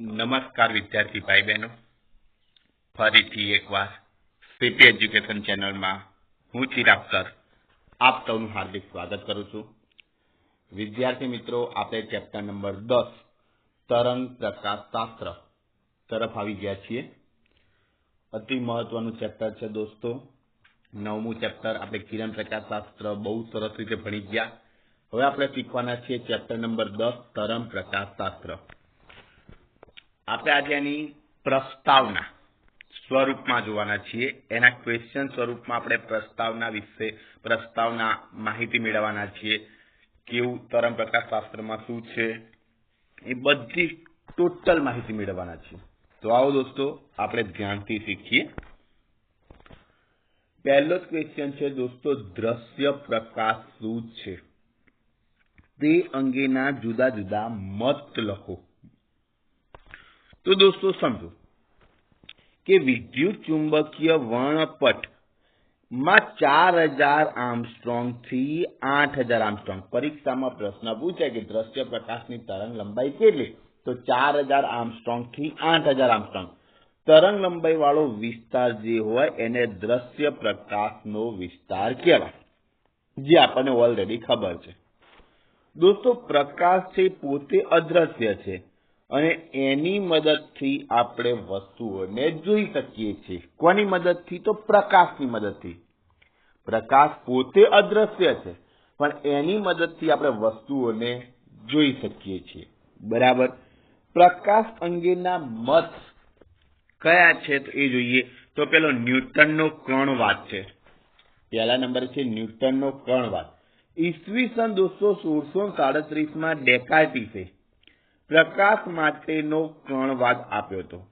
નમસ્કાર વિદ્યાર્થી ભાઈ બહેનો ફરીથી એકવાર સીપી એજ્યુકેશન ચેનલમાં હું ચિરાગ સર આપ સૌનું હાર્દિક સ્વાગત કરું છું. વિદ્યાર્થી મિત્રો, આપણે ચેપ્ટર નંબર દસ, તરંગ પ્રકાશ શાસ્ત્ર તરફ આવી ગયા છીએ. અતિ મહત્વનું ચેપ્ટર છે દોસ્તો. નવમું ચેપ્ટર આપણે કિરણ પ્રકાશ શાસ્ત્ર બહુ સરસ રીતે ભણી ગયા. હવે આપણે શીખવાના છીએ ચેપ્ટર નંબર દસ, તરંગ પ્રકાશ શાસ્ત્ર. આપણે આજે એની પ્રસ્તાવના સ્વરૂપમાં જોવાના છીએ. એના ક્વેશ્ચન સ્વરૂપમાં આપણે પ્રસ્તાવના વિશે, પ્રસ્તાવના માહિતી મેળવવાના છીએ. કેવું તરંગ પ્રકાશ શાસ્ત્રમાં શું છે? એ બધી ટોટલ માહિતી મેળવવાના છીએ. તો આવો દોસ્તો, આપણે ધ્યાનથી શીખીએ. પહેલો જ ક્વેશ્ચન છે, દોસ્તો, દ્રશ્ય પ્રકાશ શું છે? તે અંગેના જુદા જુદા મત લખો. તો દોસ્તો સમજો કે વિદ્યુત ચુંબકીય વર્ણપટમાં ચાર હજાર આર્મસ્ટ્રોંગથી આઠ હજાર આર્મસ્ટ્રોંગ પરીક્ષામાં પ્રશ્ન પૂછાય કે દ્રશ્ય પ્રકાશની તરંગ લંબાઈ કેટલી તો ચાર હજાર આર્મસ્ટ્રોંગથી આઠ હજાર આર્મસ્ટ્રોંગ તરંગ લંબાઈ વાળો વિસ્તાર જે હોય એને દ્રશ્ય પ્રકાશનો વિસ્તાર કહેવાય જે આપણને ઓલરેડી ખબર છે દોસ્તો પ્રકાશ છે પોતે અદ્રશ્ય છે અને એની મદદથી આપણે વસ્તુઓને જોઈ શકીએ છીએ. કોની મદદથી? તો પ્રકાશની મદદથી. પ્રકાશ પોતે અદ્રશ્ય છે, પણ એની મદદથી આપણે વસ્તુઓને જોઈ શકીએ છીએ. બરાબર? પ્રકાશ અંગેના મત કયા છે તો એ જોઈએ. તો પેલો ન્યૂટનનો કર્ણવાદ છે. પહેલા નંબર છે ન્યૂટનનો કર્ણવાદ ઈસવીસન દોસ્તો સોળસો સાડત્રીસમાં ડેકાર્ટીસે પ્રકાશ માટેનો કર્ણવાદ આપ્યો હતો.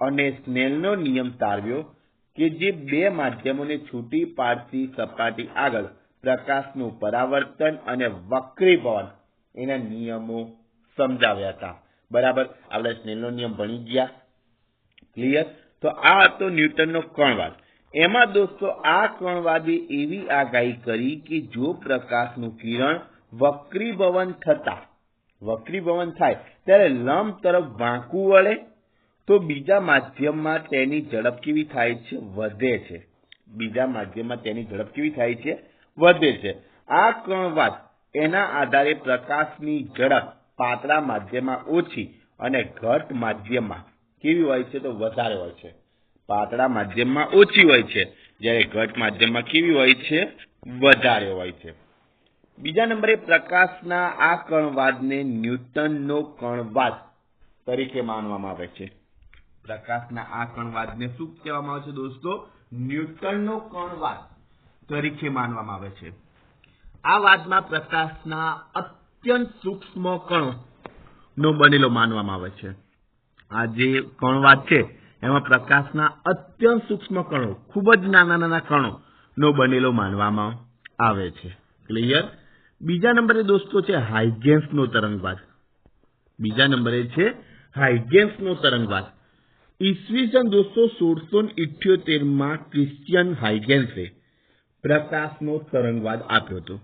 અને સ્નેલનો નિયમ તારવ્યો કે જે બે માધ્યમોને છૂટી પાડતી સપાટી આગળ પ્રકાશનું પરાવર્તન અને વક્રીભવન એના નિયમો સમજાવ્યા હતા. બરાબર? આપણે સ્નેલનો નિયમ ભણી ગયા. ક્લિયર તો આ હતો ન્યૂટનનો કર્ણવાદ. એમાં દોસ્તો, આ કણવાદે એવી આગાહી કરી કે જો પ્રકાશનું કિરણ વક્રીભવન થતા વક્રીભવન થાય. ત્યારે લંબ તરફ વાંકું વળે તો બીજા માધ્યમમાં તેની ઝડપ કેવી થાય છે? વધે છે. બીજા માધ્યમમાં તેની ઝડપ કેવી થાય છે? વધે છે. આ કર્ણવાદ એના આધારે પ્રકાશની ઝડપ પાતળા માધ્યમમાં ઓછી અને ઘટ માધ્યમમાં કેવી હોય છે? તો વધારે હોય છે. પાતળા માધ્યમમાં ઓછી હોય છે. જ્યારે ઘટ માધ્યમમાં કેવી હોય છે? વધારે હોય છે. બીજા નંબરે પ્રકાશના આ કણવાદને ન્યૂટનનો કણવાદ તરીકે માનવામાં આવે છે. પ્રકાશના આ કણવાદને શું કહેવામાં આવે છે દોસ્તો? ન્યૂટનનો કણવાદ તરીકે માનવામાં આવે છે. આ વાદમાં પ્રકાશના અત્યંત સૂક્ષ્મ કણો નો બનેલો માનવામાં આવે છે. આ જે કણવાદ છે, એમાં પ્રકાશના અત્યંત સૂક્ષ્મ કણો, ખૂબ જ નાના નાના કણો નો બનેલો માનવામાં આવે છે. ક્લિયર બીજા નંબરે દોસ્તો છે હાઇગેન્સનો તરંગવાદ. બીજા નંબરે છે હાઇગેન્સનો તરંગવાદ. ઈસવીસન દોસ્તો સોળસો ઇઠ્યોતેરમાં ક્રિશ્ચિયન હાઇગેન્સે પ્રકાશનો તરંગવાદ આપ્યો હતો.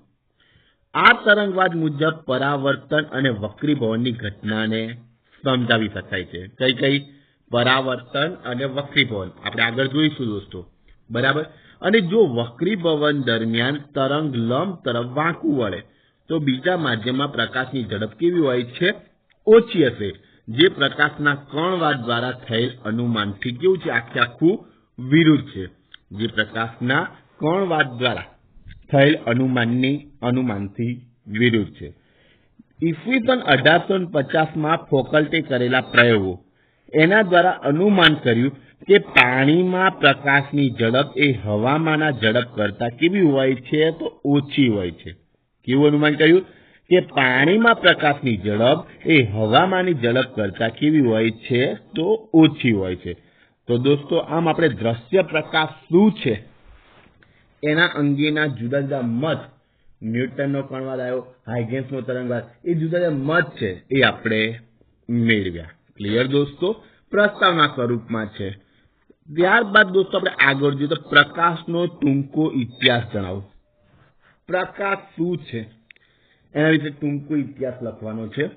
આ તરંગવાદ મુજબ પરાવર્તન અને વક્રીભવનની ઘટનાને સમજાવી શકાય છે. કઈ કઈ? પરાવર્તન અને વક્રીભવન આપણે આગળ જોઈશું દોસ્તો. બરાબર? અને જો વક્રીભવન દરમિયાન તરંગ લંબ તરફ વાંકું વળે, તો બીજા માધ્યમમાં પ્રકાશની ઝડપ કેવી હોય છે? ઓછી હશે. જે પ્રકાશના કણવાદ દ્વારા થયેલ અનુમાનથી કેવું છે? આખે આખું વિરુદ્ધ છે. જે પ્રકાશના કણવાદ દ્વારા થયેલ અનુમાનની અનુમાનથી વિરુદ્ધ છે. ઈસવીસન અઢારસો પચાસમાં ફોકલ્ટે કરેલા પ્રયોગો એના દ્વારા અનુમાન કર્યું કે પાણીમાં પ્રકાશની ઝડપ એ હવામાંના ઝડપ કરતા કેવી હોય છે તો ઓછી હોય છે. કેવું અનુમાન કર્યું? કે પાણીમાં પ્રકાશની ઝડપ એ હવામાંની ઝડપ કરતા કેવી હોય છે તો ઓછી હોય છે. તો દોસ્તો, આમ આપણે દ્રશ્ય પ્રકાશ શું છે? એના અંગેના જુદા જુદા મત ન્યૂટનનો કણવાદ આવ્યો, હાઇગેન્સનો તરંગવાદ એ જુદા જુદા મત છે એ આપણે મેળવ્યા. ક્લિયર દોસ્તો? પ્રસ્તાવના સ્વરૂપમાં છે. ત્યારબાદ દોસ્તો આપણે આગળ જોઈએ તો પ્રકાશનો ટૂંકો ઇતિહાસ જણાવો. પ્રકાશ શું છે? એના વિશે ટૂંકો ઇતિહાસ લખવાનો છે.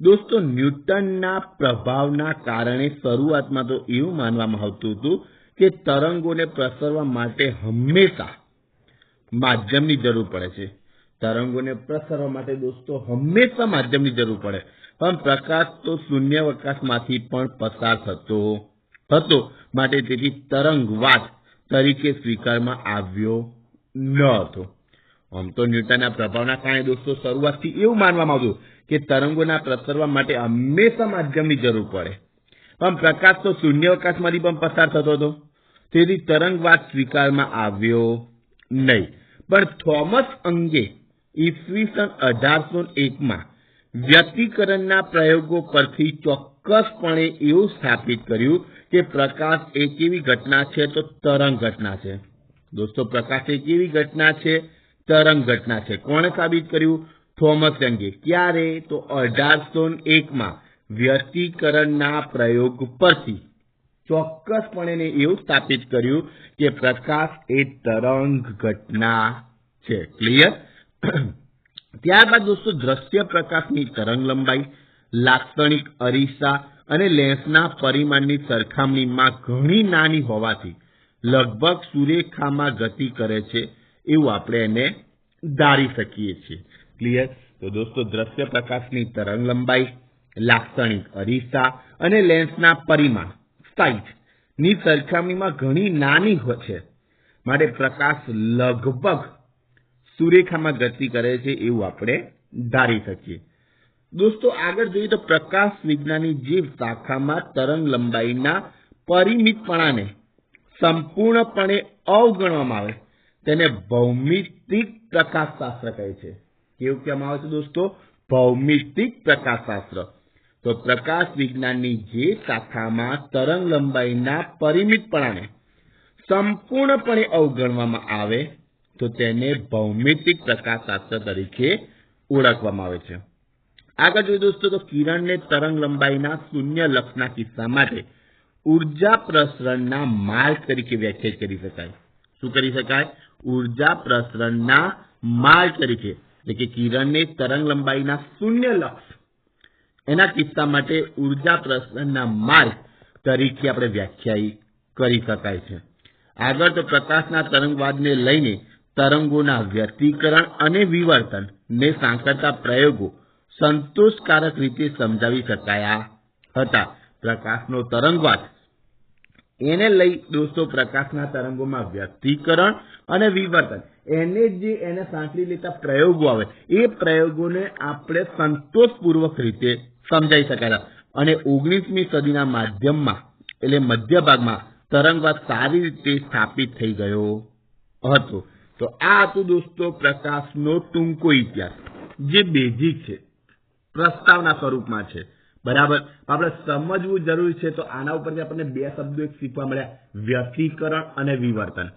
દોસ્તો, ન્યૂટનના પ્રભાવના કારણે શરૂઆતમાં તો એવું માનવામાં આવતું હતું કે તરંગોને પ્રસરવા માટે હંમેશા માધ્યમની જરૂર પડે છે. તરંગોને પ્રસરવા માટે દોસ્તો હંમેશા માધ્યમની જરૂર પડે. પણ પ્રકાશ તો શૂન્યાવકાશમાંથી પણ પસાર થતો હતો. માટે તેથી તરંગવાદ તરીકે સ્વીકારમાં આવ્યો ન હતો. આમ તો ન્યૂટનના પ્રભાવના કારણે દોસ્તો, શરૂઆતથી એવું માનવામાં આવતું કે તરંગોના પ્રસરવા માટે હંમેશા માધ્યમની જરૂર પડે. પણ પ્રકાશ તો શૂન્યાવકાશમાંથી પણ પસાર થતો હતો. તેથી તરંગવાદ સ્વીકારમાં આવ્યો નહીં. પણ થોમસ અંગે ઈસવીસન અઢારસો એકમાં વ્યક્તિકરણના પ્રયોગો પરથી ચોક્કસપણે એવું સ્થાપિત કર્યું કે પ્રકાશ એક એવી ઘટના છે તો તરંગ ઘટના છે. દોસ્તો, પ્રકાશ એક એવી ઘટના છે? તરંગ ઘટના છે. કોણે સાબિત કર્યું? થોમસ યંગે ક્યારે? તો અઢારસો એકમાં વ્યક્તિકરણના પ્રયોગ પરથી. ચોક્કસપણે એવું સ્થાપિત કર્યું કે પ્રકાશ એ તરંગ ઘટના છે. ક્લિયર ત્યારબાદ દોસ્તો, દ્રશ્ય પ્રકાશની તરંગ લંબાઈ લાક્ષણિક અરીસા અને લેન્સના પરિમાણની સરખામણીમાં ઘણી નાની હોવાથી લગભગ સુરેખામાં ગતિ કરે છે એવું આપણે એને ધારી શકીએ છીએ. ક્લિયર તો દોસ્તો, દ્રશ્ય પ્રકાશની તરંગ લંબાઈ લાક્ષણિક અરીસા અને લેન્સના પરિમાણ સાઇઝની સરખામણીમાં ઘણી નાની છે. માટે પ્રકાશ લગભગ સુરેખામાં ગતિ કરે છે એવું આપણે ધારી શકીએ. દોસ્તો, આગળ જોઈએ તો પ્રકાશ વિજ્ઞાનની જે શાખામાં તરંગ લંબાઈના પરિમિતપણાને સંપૂર્ણપણે અવગણવામાં આવે, તેને ભૌમિતિક પ્રકાશશાસ્ત્ર કહે છે. કેવું કહેવામાં આવે છે દોસ્તો? ભૌમિતિક પ્રકાશશાસ્ત્ર. તો પ્રકાશ વિજ્ઞાનની જે શાખામાં તરંગ લંબાઈના પરિમિતપણાને સંપૂર્ણપણે અવગણવામાં આવે તો તેને ભૌમિતિક પ્રકાશશાસ્ત્ર તરીકે ઓળખવામાં આવે છે. આગળ જોઈએ દોસ્તો, તો કિરણને તરંગ લંબાઈના શૂન્ય લક્ષના કિસ્સા માટે ઊર્જા પ્રસરણના માર્ગ તરીકે વ્યાખ્યાયિત કરી શકાય. શું કરી શકાય? ઊર્જા પ્રસરણના માર્ગ તરીકે, એટલે કે કિરણને તરંગ લંબાઈના શૂન્ય લક્ષ. એના કિસ્સા માટે ઊર્જા પ્રસરણના માર્ગ તરીકે આપણે વ્યાખ્યાયિત કરી શકાય છે. આગળ તો પ્રકાશના તરંગવાદને લઈને તરંગોના વ્યક્તિકરણ અને વિવર્તન ને સાંકળતા પ્રયોગો સંતોષકારક રીતે સમજાવી શકાયા હતા. પ્રકાશનો તરંગવાદ. એને લઈ દોસ્તો, પ્રકાશના તરંગોમાં વ્યક્તિકરણ અને વિવર્તન. એને જે એને સાંકળી લેતા પ્રયોગો આવે, એ પ્રયોગોને આપણે સંતોષપૂર્વક રીતે સમજાવી શકાય અને ઓગણીસમી સદીના માધ્યમમાં, એટલે મધ્ય ભાગમાં તરંગવાદ સારી રીતે સ્થાપિત થઈ ગયો હતો. તો આ હતું દોસ્તો પ્રકાશનો ટૂંકો ઇતિહાસ, જે બેઝિક છે, પ્રસ્તાવના સ્વરૂપમાં છે. બરાબર? આપણે સમજવું જરૂરી છે તો આના ઉપરથી આપણને બે શબ્દો એક શીખવા મળ્યા. વ્યક્તિકરણ અને વિવર્તન.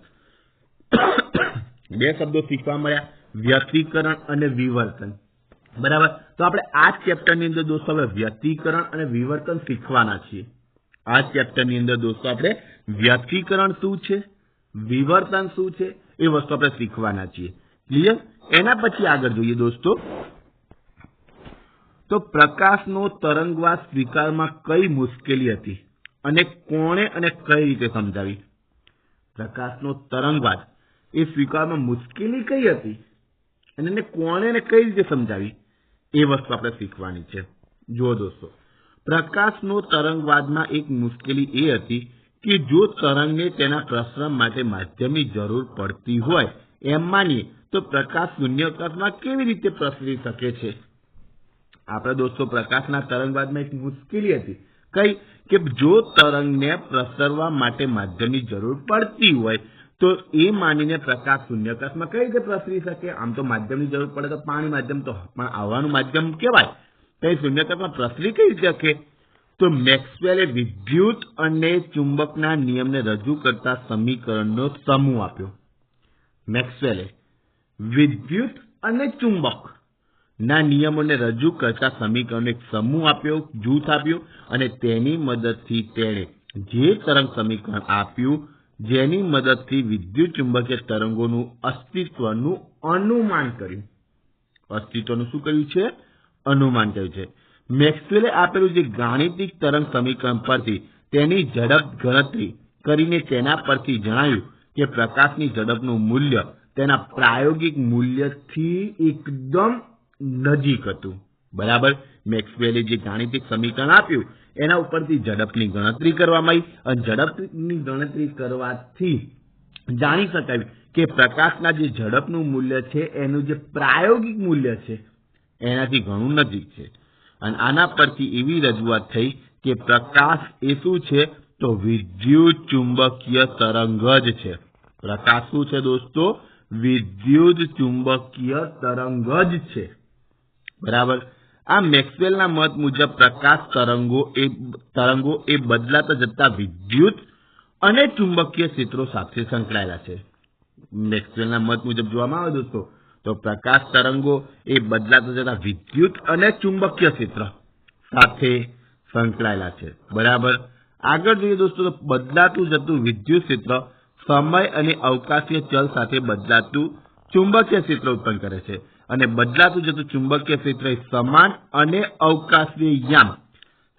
બે શબ્દો શીખવા મળ્યા. વ્યક્તિકરણ અને વિવર્તન. બરાબર? તો આપણે આ ચેપ્ટરની અંદર દોસ્તો હવે વ્યક્તિકરણ અને વિવર્તન શીખવાના છીએ. આ ચેપ્ટરની અંદર દોસ્તો આપણે વ્યક્તિકરણ શું છે? વિવર્તન શું છે? એ વસ્તુ આપણે શીખવાના છીએ. ક્લિયર એના પછી આગળ જોઈએ દોસ્તો. તો પ્રકાશનો તરંગવાદ સ્વીકારમાં કઈ મુશ્કેલી હતી અને કોણે અને કઈ રીતે સમજાવી? પ્રકાશનો તરંગવાદ એ સ્વીકારમાં મુશ્કેલી કઈ હતી અને એને કોણે અને કઈ રીતે સમજાવી? એ વસ્તુ આપણે શીખવાની છે. જુઓ દોસ્તો. પ્રકાશનો તરંગવાદમાં એક મુશ્કેલી એ હતી કે જો તરંગને તેના પ્રસરણ માટે માધ્યમની જરૂર પડતી હોય, એમ માનીએ, તો પ્રકાશ શૂન્યાવકાશમાં કેવી રીતે પ્રસરી શકે છે? આપણે દોસ્તો, પ્રકાશના તરંગવાદમાં એક મુશ્કેલી હતી. કઈ કે જો તરંગને પ્રસરવા માટે માધ્યમની જરૂર પડતી હોય, તો એ માનીને પ્રકાશ શૂન્યાવકાશમાં કઈ રીતે પ્રસરી શકે? આમ તો માધ્યમની જરૂર પડે તો પાણી માધ્યમ તો, પણ આવવાનું માધ્યમ કહેવાય તો એ શૂન્યાવકાશમાં પ્રસરી કઈ શકે? તો મેક્સવેલે વિદ્યુત અને ચુંબકના નિયમને રજૂ કરતા સમીકરણનો સમૂહ આપ્યો. મેક્સવેલે વિદ્યુત અને ચુંબક ના નિયમોને રજૂ કરતા સમીકરણનો એક સમૂહ આપ્યો, જૂથ આપ્યો અને તેની મદદથી તેણે જે તરંગ સમીકરણ આપ્યું, જેની મદદથી વિદ્યુત ચુંબકીય તરંગોનું અસ્તિત્વનું અનુમાન કર્યું. અસ્તિત્વનું શું કર્યું છે? અનુમાન કર્યું છે. મેક્સવેલે આપેલું જે ગાણિતિક તરંગ સમીકરણ પરથી તેની ઝડપ ગણતરી કરીને તેના પરથી જણાવ્યું કે પ્રકાશની ઝડપનું મૂલ્ય તેના પ્રાયોગિક મૂલ્યથી એકદમ નજીક હતું. બરાબર? મેક્સવેલે જે ગાણિતિક સમીકરણ આપ્યું, એના ઉપરથી ઝડપની ગણતરી કરવામાં આવી અને ઝડપની ગણતરી કરવાથી જાણી શકાય કે પ્રકાશના જે ઝડપનું મૂલ્ય છે, એનું જે પ્રાયોગિક મૂલ્ય છે, એનાથી ઘણું નજીક છે. અને આના પરથી એવી રજૂઆત થઈ કે પ્રકાશ એ શું છે? તો વિદ્યુત ચુંબકીય તરંગ જ છે. પ્રકાશ શું છે દોસ્તો? વિદ્યુત ચુંબકીય તરંગ જ છે. બરાબર? આ મેક્સવેલના મત મુજબ પ્રકાશ તરંગો એ તરંગો એ બદલાતા જતા વિદ્યુત અને ચુંબકીય ક્ષેત્રો સાથે સંકળાયેલા છે. મેક્સવેલના મત મુજબ જોવામાં આવે દોસ્તો તો પ્રકાશ તરંગો એ બદલાતા જતા વિદ્યુત અને ચુંબકીય ક્ષેત્ર સાથે સંકળાયેલા છે. બરાબર? આગળ જોઈએ દોસ્તો બદલાતું જતું વિદ્યુત ક્ષેત્ર સમય અને અવકાશીય ચલ સાથે બદલાતું ચુંબકીય ક્ષેત્ર ઉત્પન્ન કરે છે. અને બદલાતું જતું ચુંબકીય ક્ષેત્ર સમાન અને અવકાશીય યામ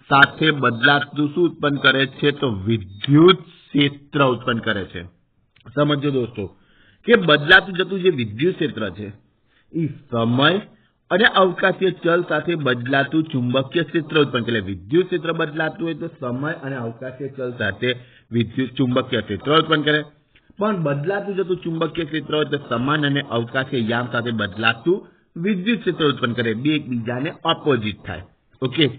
સાથે બદલાતું શું ઉત્પન્ન કરે છે? તો વિદ્યુત ક્ષેત્ર ઉત્પન્ન કરે છે. સમજો દોસ્તો. કે બદલાતું જતું જે વિદ્યુત ક્ષેત્ર છે એ સમય અને અવકાશીય ચલ સાથે બદલાતું ચુંબકીય ક્ષેત્ર ઉત્પન્ન કરે. વિદ્યુત ક્ષેત્ર બદલાતું હોય તો સમય અને અવકાશીય ચલ સાથે વિદ્યુત ચુંબકીય ક્ષેત્ર ઉત્પન્ન કરે. પણ બદલાતું જતું ચુંબકીય ક્ષેત્ર હોય તો સમાન અને અવકાશીય યામ સાથે બદલાતું વિદ્યુત ક્ષેત્ર ઉત્પન્ન કરે. બે એકબીજાને ઓપોઝિટ થાય. ઓકે?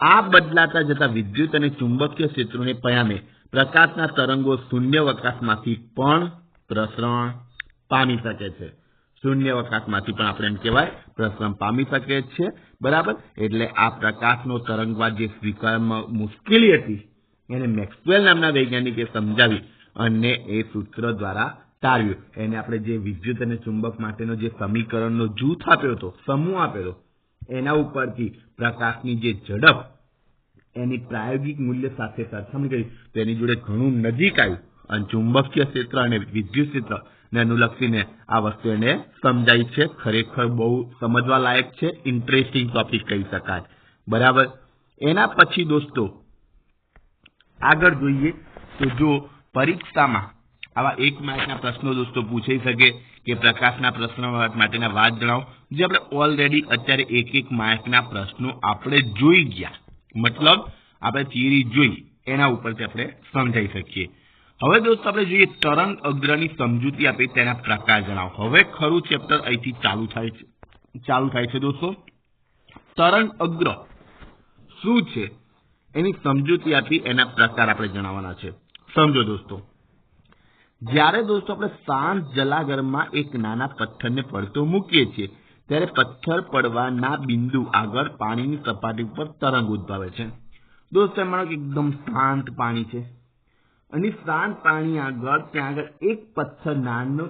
આ બદલાતા જતા વિદ્યુત અને ચુંબકીય ક્ષેત્રોને પરિણામે પ્રકાશના તરંગો શૂન્યાવકાશમાંથી પણ પ્રસરણ પામી શકે છે. શૂન્યવકાશમાંથી પણ આપણે એમ કહેવાય પ્રસરણ પામી શકે છે. બરાબર? એટલે આ પ્રકાશનો તરંગવાદ જે સ્વીકારવામાં મુશ્કેલી હતી, એને મેક્સવેલ નામના વૈજ્ઞાનિકે સમજાવી અને એ સૂત્ર દ્વારા ટાળ્યું એને આપણે જે વિદ્યુત અને ચુંબક માટેનો જે સમીકરણનો જૂથ આપ્યો હતો, સમૂહ આપેલો, એના ઉપરથી પ્રકાશની જે ઝડપ, એની પ્રાયોગિક મૂલ્ય સાથે સરખામણી કરી. તેની જોડે ઘણું નજીક આવ્યું. અને ચુંબકીય ક્ષેત્ર અને વિદ્યુત ક્ષેત્ર ને અનુલક્ષીને આ વસ્તુ એને સમજાય છે. ખરેખર બહુ સમજવા લાયક છે. ઇન્ટરેસ્ટિંગ ટોપિક કહી શકાય. બરાબર? એના પછી દોસ્તો, આગળ જોઈએ તો જો પરીક્ષામાં આવા એક માર્કના પ્રશ્નો દોસ્તો પૂછાઈ શકે કે પ્રકાશના પ્રશ્નો માટેના વાત જણાવો. જે આપણે ઓલરેડી અત્યારે એક એક માર્કના પ્રશ્નો આપણે જોઈ ગયા. મતલબ આપણે થિયરી જોઈ. એના ઉપરથી આપણે સમજાઈ શકીએ. હવે દોસ્તો, આપણે જોઈએ તરંગ અગ્રની સમજૂતી આપી તેના પ્રકાર જણાવો. હવે ખરું ચેપ્ટર અહીંથી ચાલુ થાય છે. ચાલુ થાય છે દોસ્તો. તરંગ અગ્ર શું છે? એની સમજૂતી આપી એના પ્રકાર આપણે જણાવવાના છે. સમજો દોસ્તો. જ્યારે દોસ્તો આપણે શાંત જલાગરમાં એક નાના પથ્થરને પડતો મૂકીએ છીએ, ત્યારે પથ્થર પડવાના બિંદુ આગળ પાણીની સપાટી ઉપર તરંગ ઉદ્ભવે છે. દોસ્તો, એમાં એકદમ શાંત પાણી છે. અને શાંત પાણી આગળ, ત્યાં આગળ એક પથ્થર નાનો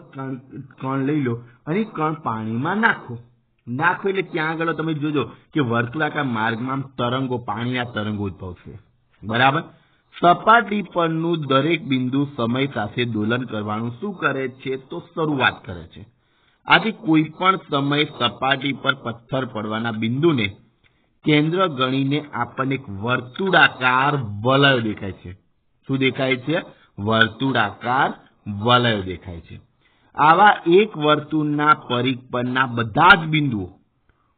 કણ લઈ લો અને કણ પાણીમાં નાખો. નાખો એટલે ત્યાં આગળ તમે જોજો કે વર્તુળાકાર માર્ગમાં તરંગો, પાણીના તરંગો ઉદભવશે. બરાબર? સપાટી પરનું દરેક બિંદુ સમય સાથે દોલન કરવાનું શું કરે છે તો શરૂઆત કરે છે. આથી કોઈ પણ સમય સપાટી પર પથ્થર પડવાના બિંદુને કેન્દ્ર ગણીને આપણને એક વર્તુળાકાર વલય દેખાય છે. શું દેખાય છે? વર્તુળાકાર વલય દેખાય છે. આવા એક વર્તુળના પરિઘ પરના બધા જ બિંદુઓ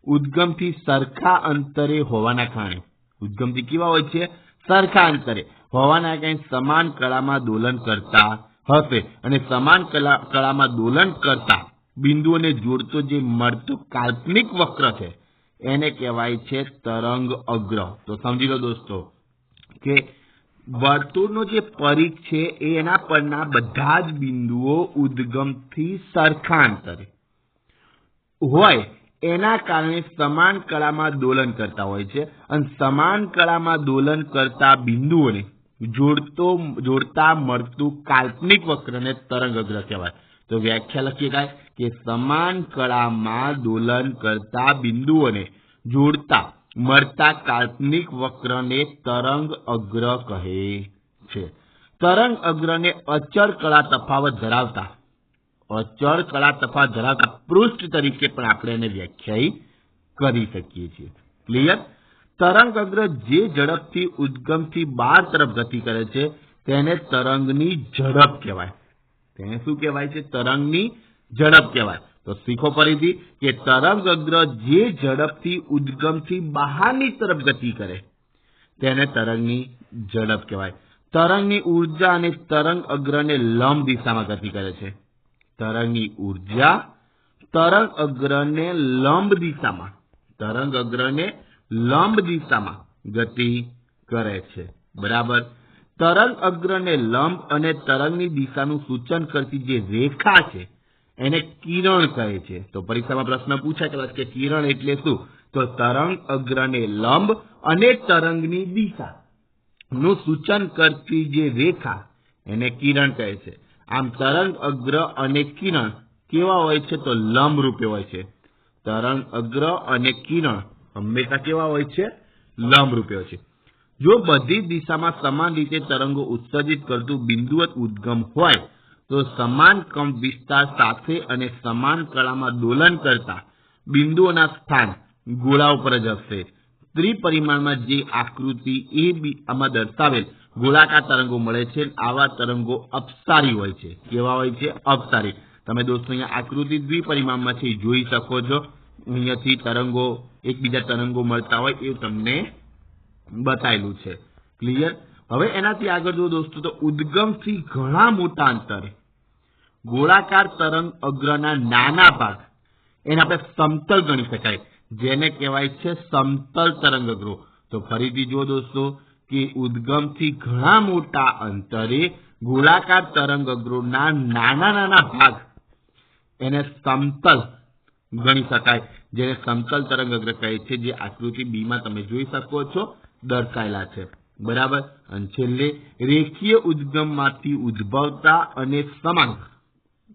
ઉદ્ગમથી સરખા અંતરે હોવાના કારણે, ઉદ્ગમથી કેવા હોય છે? સરખા અંતરે. હોવાના કારણે સમાન કળામાં દોલન કરતા હશે અને સમાન કળામાં દોલન કરતા બિંદુઓને જોડતો જે મળતો કાલ્પનિક વક્ર છે, એને કહેવાય છે તરંગ અગ્ર. તો સમજી લો દોસ્તો, કે વર્તુળનો જે પરિઘ છે એના પરના બધા જ બિંદુઓ ઉદ્ગમથી સરખા હોય એના કારણે સમાન કળામાં દોલન કરતા હોય છે અને સમાન કળામાં દોલન કરતા બિંદુઓને જોડતો, જોડતા મળતું કાલ્પનિક વક્રને તરંગ અગ્ર કહેવાય. તો વ્યાખ્યા લખી શકાય કે સમાન કળામાં દોલન કરતા બિંદુઓને જોડતા મળતા કાલ્પનિક વક્રને તરંગ અગ્ર કહે છે. તરંગ અગ્રને અચળ કળા તફાવત ધરાવતા, અચળ કળા તફાવત ધરાવતા પૃષ્ઠ તરીકે પણ આપણે એને વ્યાખ્યાયિત કરી શકીએ છીએ. ક્લિયર તરંગ અગ્ર જે ઝડપથી, ઉદ્ગમથી બહાર તરફ ગતિ કરે છે, તેને તરંગની ઝડપ કહેવાય. તેને શું કહેવાય છે? તરંગની ઝડપ કહેવાય. તો શીખો ફરીથી કે તરંગ અગ્ર જે ઝડપથી ઉદ્ગમથી બહારની તરફ ગતિ કરે, તેને તરંગની ઝડપ કહેવાય. તરંગની ઊર્જા અને તરંગ અગ્રને લંબ દિશામાં ગતિ કરે છે. તરંગની ઊર્જા તરંગ અગ્રને લંબ દિશામાં તરંગ અગ્રને લંબ દિશામાં ગતિ કરે છે. બરાબર? તરંગ અગ્રને લંબ અને તરંગની દિશાનું સૂચન કરતી જે રેખા છે એને કિરણ કહે છે. તો પરીક્ષામાં પ્રશ્ન પૂછાય કદાચ કે કિરણ એટલે શું? તો તરંગ અગ્રને લંબ અને તરંગની દિશા. નું સૂચન કરતી જે રેખા એને કિરણ કહે છે. આમ તરંગ અગ્ર અને કિરણ કેવા હોય છે? તો લંબ રૂપે હોય છે. તરંગ અગ્ર અને કિરણ હંમેશા કેવા હોય છે? લંબ રૂપે હોય છે. જો બધી દિશામાં સમાન રીતે તરંગો ઉત્સર્જિત કરતું બિંદુવત ઉદ્ગમ હોય તો સમાન કંપ વિસ્તાર સાથે અને સમાન કળામાં દોલન કરતા બિંદુઓના સ્થાન ગોળા ઉપર જ હશે. ત્રિપરિમાણમાં જે આકૃતિ એ બી આમાં દર્શાવેલ ગોળાકાર તરંગો મળે છે આવા તરંગો અપસારી હોય છે. કેવા હોય છે? અપસારી. તમે દોસ્તો અહીંયા આકૃતિ દ્વિપરિમાણમાં છે, જોઈ શકો છો. અહીંયાથી તરંગો, એકબીજા તરંગો મળતા હોય એ તમને બતાવેલું છે. ક્લિયર હવે એનાથી આગળ જો દોસ્તો, તો ઉદ્ગમથી ઘણા મોટા અંતરે ગોળાકાર તરંગ અગ્રના નાના ભાગ. એને આપણે સમતલ ગણી શકાય. જેને કહેવાય છે સમતલ તરંગ અગ્રો. તો ફરીથી જો દોસ્તો, કે ઉદ્ગમથી ઘણા મોટા અંતરે ગોળાકાર તરંગ અગ્રોના નાના નાના ભાગ. એને સમતલ ગણી શકાય. જેને સમતલ તરંગ અગ્ર કહે છે. જે આકૃતિ બીમાં તમે જોઈ શકો છો, દર્શાયેલા છે. બરાબર? અને છેલ્લે, રેખીય ઉદ્ગમમાંથી ઉદ્ભવતા અને સમાંક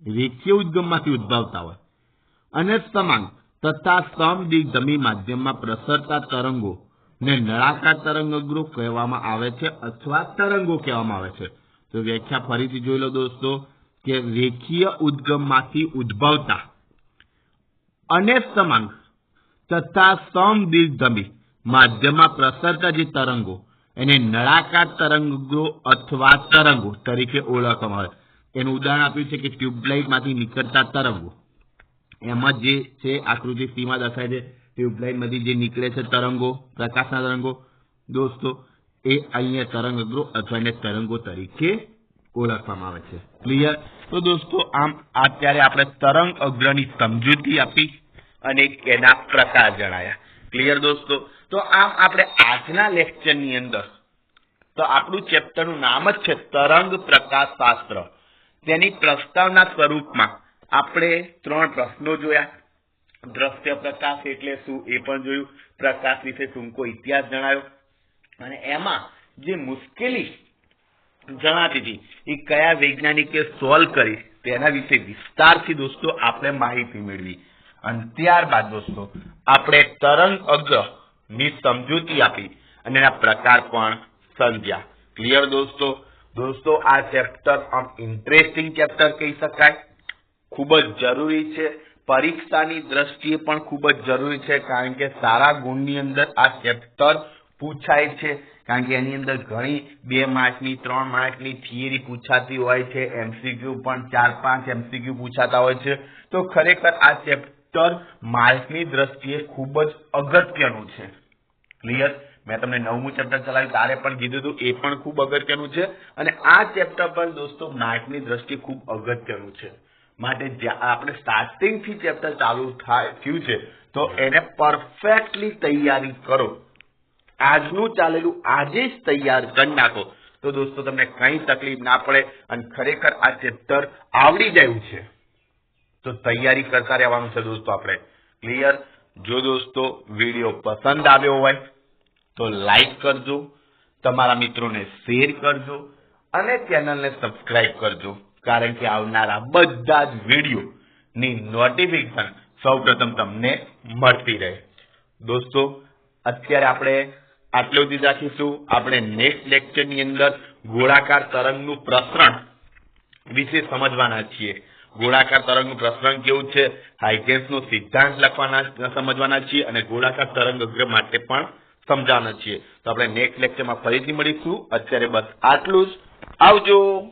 રેખીય ઉદ્ગમમાંથી ઉદ્ભવતા હોય. અને સમાંક તથા સમદિગ્ધમી માધ્યમમાં પ્રસરતા તરંગો ને નળાકાર તરંગગ્રો કહેવામાં આવે છે અથવા તરંગો કહેવામાં આવે છે. તો વ્યાખ્યા ફરીથી જોઈ લો દોસ્તો કે રેખીય ઉદ્ગમમાંથી ઉદ્ભવતા અને સમાંક તથા સમદિગ્ધમી માધ્યમમાં પ્રસરતા જે તરંગો એને નળાકાર તરંગો અથવા તરંગો તરીકે ઓળખવામાં આવે. એનું ઉદાહરણ આપ્યું છે કે ટ્યુબલાઇટમાંથી નીકળતા તરંગો. એમાં જે છે, આકૃતિ સીમાં દર્શાય છે ટ્યુબલાઇટમાંથી જે નીકળે છે તરંગો, પ્રકાશના તરંગો, દોસ્તો, એ અહીંયા તરંગગ્રો અથવા એને તરંગો તરીકે ઓળખવામાં આવે છે. ક્લિયર તો દોસ્તો, આમ અત્યારે આપણે તરંગ અગ્રની સમજૂતી આપી અને એના પ્રકાર જણાયા. ક્લિયર દોસ્તો? તો આમ આપણે આજના લેક્ચરની અંદર તો આપણું ચેપ્ટરનું નામ જ છે તરંગ પ્રકાશ શાસ્ત્ર. તેની પ્રસ્તાવના સ્વરૂપમાં આપણે ત્રણ પ્રશ્નો જોયા. દ્રશ્ય પ્રકાશ એટલે શું એ પણ જોયું. પ્રકાશ વિશે ટૂંકો ઇતિહાસ જણાયો. અને એમાં જે મુશ્કેલી જણાતી હતી, એ કયા વૈજ્ઞાનિકે સોલ્વ કરી, તેના વિશે વિસ્તારથી દોસ્તો, આપણે માહિતી મેળવી. અને ત્યારબાદ દોસ્તો, આપણે તરંગ અગ્ર ની સમજૂતી આપી અને એના પ્રકાર પણ સમજ્યા. ક્લિયર દોસ્તો? દોસ્તો, આ ચેપ્ટર આમ ઇન્ટરેસ્ટિંગ ચેપ્ટર કહી શકાય. ખૂબ જ જરૂરી છે. પરીક્ષાની દ્રષ્ટિએ પણ ખૂબ જ જરૂરી છે, કારણ કે સારા ગુણની અંદર આ ચેપ્ટર પૂછાય છે. કારણ કે એની અંદર ઘણી બે માર્કની, ત્રણ માર્કની થિયરી પૂછાતી હોય છે એમસીક્યુ પણ ચાર પાંચ એમસીક્યુ પૂછાતા હોય છે. તો ખરેખર આ ચેપ્ટર માર્કની દ્રષ્ટિએ ખૂબ જ અગત્યનું છે. ક્લિયર મેં તમને નવમું ચેપ્ટર ચલાવ્યું, તારે પણ કીધું હતું એ પણ ખૂબ અગત્યનું છે. અને આ ચેપ્ટર પણ દોસ્તો માર્કની દ્રષ્ટિ ખૂબ અગત્યનું છે. માટે આપણે સ્ટાર્ટિંગથી ચેપ્ટર ચાલુ થાય, થયું છે, તો એને પરફેક્ટલી તૈયારી કરો. આજનું ચાલેલું, આજે જ તૈયાર કરી નાખો. તો દોસ્તો, તમને કઈ તકલીફ ના પડે અને ખરેખર આ ચેપ્ટર આવડી જાય છે. તો તૈયારી કરતા રહેવાનું છે દોસ્તો આપણે. ક્લિયર જો દોસ્તો, વીડિયો પસંદ આવ્યો હોય તો લાઈક કરજો. તમારા મિત્રોને શેર કરજો અને ચેનલને સબસ્ક્રાઇબ કરજો. કારણ કે આવનારા બધા જ વીડિયો ની નોટિફિકેશન સૌપ્રથમ તમને મળતી રહે. દોસ્તો, અત્યારે આપણે આટલું જ રાખીશું. આપણે નેક્સ્ટ લેક્ચરની અંદર ગોળાકાર તરંગનું પ્રસરણ વિશે સમજવાના છીએ. ગોળાકાર તરંગનું પ્રસરણ કેવું છે? હાઇગેન્સનો સિદ્ધાંત લખવાના સમજવાના છીએ અને ગોળાકાર તરંગ માટે પણ સમજાવવાના છીએ. તો આપણે નેક્સ્ટ લેક્ચરમાં ફરીથી મળીશું. અત્યારે બસ આટલું જ. આવજો.